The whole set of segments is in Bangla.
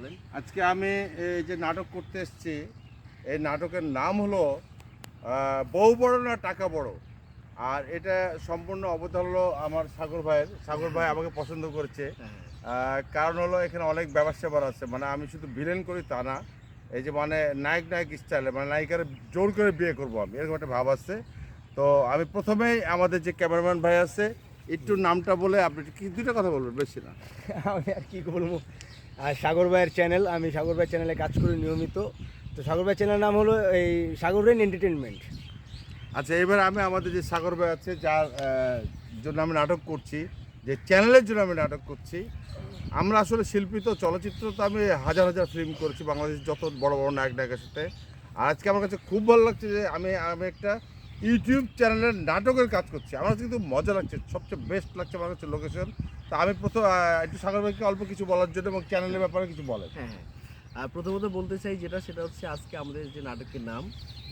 বলেন। আজকে আমি এই যে নাটক করতে এসেছি এই নাটকের নাম হলো বউ বড় না টাকা বড়? আর এটা সম্পূর্ণ অবদান হলো আমার সাগর ভাইয়ের। সাগর ভাই আমাকে পছন্দ করেছে। হ্যাঁ। কারণ হলো এখানে অনেক ব্যবসা সেবার আছে। মানে আমি শুধু ভিলেন করি তা না। এই যে মানে নায়ক নায়ক স্টাইলে মানে নায়িকার জোর করে বিয়ে করব আমি। এরকম একটা ভাব আছে। তো আমি প্রথমেই আমাদের যে ক্যামেরাম্যান ভাই আছে একটু নামটা বলে আপনি কি দুটো কথা বলবেন বেশি না। আমি আর কি বলব? আর সাগর ভাইয়ের চ্যানেল আমি সাগর ভাইয়ের চ্যানেলে কাজ করি নিয়মিত। তো সাগর ভাইয়ের চ্যানেলের নাম হলো এই সাগর রেন এন্টারটেনমেন্ট আচ্ছা এবার আমি আমাদের যে সাগর ভাই আছে, যার জন্য আমি নাটক করছি, যে চ্যানেলের জন্য আমি নাটক করছি, আমরা আসলে শিল্পী তো, চলচ্চিত্র তো আমি হাজার হাজার ফিল্ম করেছি, বাংলাদেশের যত বড় বড় নায়ক নায়কের সাথে। আর আজকে আমার কাছে খুব ভালো লাগছে যে আমি আমি একটা ইউটিউব চ্যানেলের নাটকের কাজ করছি। আমার কিন্তু মজা লাগছে, সবচেয়ে বেস্ট লাগছে আমার কাছে লোকেশন তা আমি প্রথম একটু সাগর ভাইকে অল্প কিছু বলার জন্য এবং চ্যানেলের ব্যাপারে কিছু বলে হ্যাঁ হ্যাঁ। আর প্রথমত বলতে চাই যেটা সেটা হচ্ছে আজকে আমাদের যে নাটকের নাম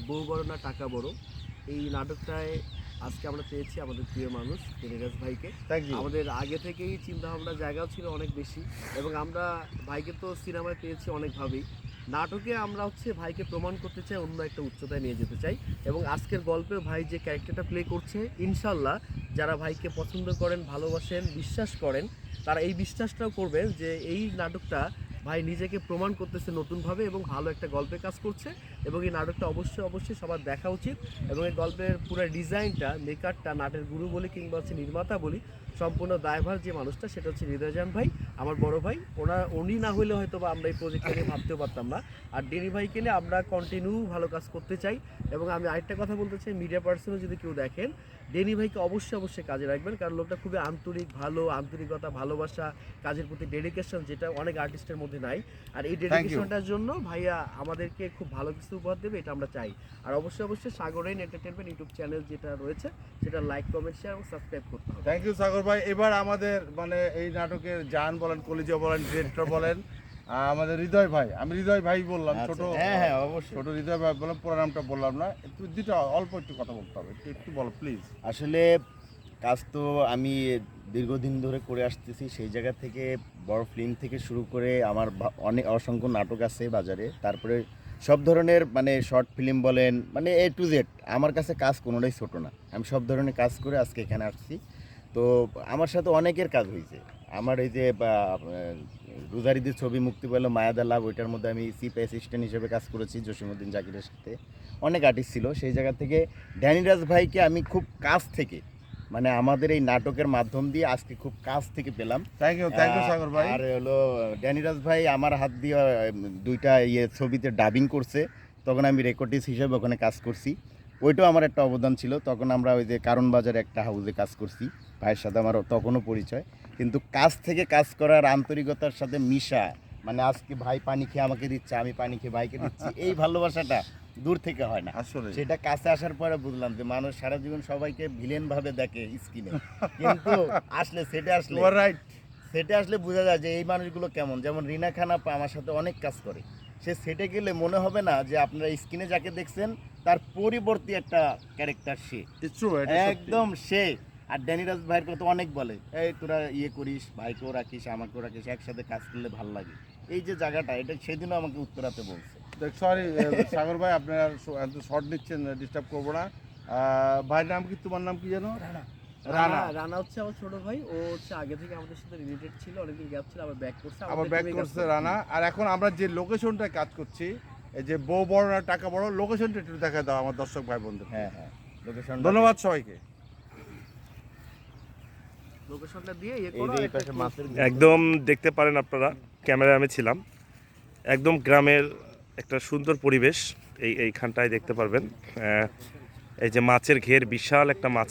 বউ বড় না টাকা বড় এই নাটকটায় আজকে আমরা পেয়েছি আমাদের প্রিয় মানুষ টেনিরাজ ভাইকে। আমাদের আগে থেকেই চিন্তা ভাবনা জায়গাও ছিল অনেক বেশি এবং আমরা ভাইকে তো সিনেমায় পেয়েছি অনেকভাবেই। নাটকে আমরা হচ্ছে ভাইকে প্রমাণ করতে চাই, অন্য একটা উচ্চতায় নিয়ে যেতে চাই এবং আজকের গল্পে ভাই যে ক্যারেক্টারটা প্লে করছে, ইনশাল্লাহ যারা ভাইকে পছন্দ করেন, ভালোবাসেন, বিশ্বাস করেন, তারা এই বিশ্বাসটাও করবেন যে এই নাটকটা ভাই নিজেকে প্রমাণ করতেছে নতুনভাবে এবং ভালো একটা গল্পে কাজ করছে এবং এই নাটকটা অবশ্যই অবশ্যই সবার দেখা উচিত এবং এই গল্পের পুরো ডিজাইনটা মেকারটা নাটের গুরু বলি কিংবা হচ্ছে নির্মাতা বলি, সম্পূর্ণ দায়ভার যে মানুষটা, সেটা হচ্ছে হৃদয়জান ভাই। আমার বড় ভাই ওনা উনি না হলে হয়তো বা আমরা এই প্রজেক্টটা নিয়ে ভাবতেও পারতাম না। আর ডেনি ভাইকে নিয়ে আমরা কন্টিনিউ ভালো কাজ করতে চাই। এবং আমি আরেকটা কথা বলতে চাই মিডিয়া পার্সনও যদি কেউ দেখেন ডেনি ভাইকে অবশ্যই অবশ্যই কাজে রাখবেন। কারণ লোকটা খুবই আন্তরিক ভালো আন্তরিকতা ভালোবাসা কাজের প্রতি ডেডিকেশন যেটা অনেক আর্টিস্টের মধ্যে নাই। আর এই ডেডিকেশনটার জন্য ভাইয়া আমাদেরকে খুব ভালো কিছু উপহার দেবে এটা আমরা চাই। আর অবশ্যই অবশ্যই সাগরেন এন্টারটেনমেন্ট ইউটিউব চ্যানেল যেটা রয়েছে সেটা লাইক কমেন্ট শেয়ার এবং সাবস্ক্রাইব করতে হবে। থ্যাংক ইউ সাগর ভাই। এবার আমাদের মানে এই নাটকের জান বলেন কলিজা বলেন ডিরেক্টর বলেন। আমাদের হৃদয় ভাই আমি হৃদয় ভাই বললাম ছোট হ্যাঁ হ্যাঁ অবশ্যই। ছোট হৃদয় ভাই বললাম পুরো নামটা বললাম না। একটু দুটো অল্প একটু কথা বলতে হবে একটু একটু বলো প্লিজ আসলে কাজ তো আমি দীর্ঘদিন ধরে করে আসতেছি সেই জায়গা থেকে বড় ফিল্ম থেকে শুরু করে আমার অনেক অসংখ্য নাটক আছে বাজারে। তারপরে সব ধরনের মানে শর্ট ফিল্ম বলেন মানে এ টু জেড আমার কাছে কাজ কোনোটাই ছোট না। আমি সব ধরনের কাজ করে আজকে এখানে আসছি। তো আমার সাথে অনেকের কাজ হয়েছে। আমার এই যে রোজারিদের ছবি মুক্তি পেল মায়াদা লাভ ওইটার মধ্যে আমি চিফ অ্যাসিস্ট্যান্ট হিসেবে কাজ করেছি জসিমুদ্দিন জাকিরের সাথে। অনেক আর্টিস্ট ছিল। সেই জায়গা থেকে ড্যানিরাজ ভাইকে আমি খুব কাছ থেকে মানে আমাদের এই নাটকের মাধ্যম দিয়ে আজকে খুব কাছ থেকে পেলাম। Thank you thank you Sagar ভাই। আর হলো ড্যানিরাজ ভাই আমার হাত দিয়ে দুইটা ইয়ে ছবিতে ডাবিং করছে। তখন আমি রেকর্ডিস হিসেবে ওখানে কাজ করছি। ওইটাও আমার একটা অবদান ছিল। তখন আমরা ওই যে কারণ বাজারে একটা হাউসে কাজ করছি। ভাইয়ের সাথে আমার তখনও পরিচয়। কিন্তু কাজ থেকে কাজ করার আন্তরিকতার সাথে মিশা মানে আজকে ভাই পানি খেয়ে আমাকে দিচ্ছে আমি পানি খেয়ে ভাইকে দিচ্ছি এই ভালোবাসাটা দূর থেকে হয় না। আসলে সেটা কাছে আসার পরে বুঝলাম যে মানুষ সারা জীবন সবাইকে ভিলেন ভাবে দেখে স্কিনে কিন্তু আসলে সেটা আসলে রাইট সেটা আসলে বোঝা যায় যে এই মানুষগুলো কেমন। যেমন রিনা খান আপা আমার সাথে অনেক কাজ করে। সে সেটে গেলে মনে হবে না যে আপনারা স্ক্রিনে যাকে দেখছেন তার পরিবর্তী একটা ক্যারেক্টার সে। একদম সে। আর ড্যানিরাজ ভাইয়ের কথা তো অনেক বলে এই তোরা ইয়ে করিস ভাইকেও রাখিস আমাকেও রাখিস একসাথে কাজ করলে ভালো লাগে। এই যে জায়গাটা এটা সেদিনও আমাকে উত্তরাতে বলছে। সরি সাগর ভাই আপনারা শর্ট নিচ্ছেন ডিস্টার্ব করব না। আহ, ভাইয়ের নাম কি তোমার নাম কি জানো রানা। রানা হচ্ছে আমার ছোট ভাই। ও হচ্ছে আগে থেকে আমাদের সাথে রিলেটেড ছিল অনেকদিন গ্যাপ ছিল আবার ব্যাক করছে আবার ব্যাক কাজ করছে রানা। আর এখন আমরা যে লোকেশনটায় কাজ করছি এই যে বউ বড় না টাকা বড় লোকেশনটা একটু দেখা দাও আমার দর্শক ভাই বন্ধুদের হ্যাঁ হ্যাঁ লোকেশন ধন্যবাদ সবাইকে। লোকেশনটা দিয়ে ইয়ে একদম দেখতে পারেন আপনারা ক্যামেরায় আমি ছিলাম। একদম গ্রামের একটা সুন্দর পরিবেশ এই এইখানটায় দেখতে পারবেন। আহ, এই যে মাছের ঘের বিশাল একটা মাছের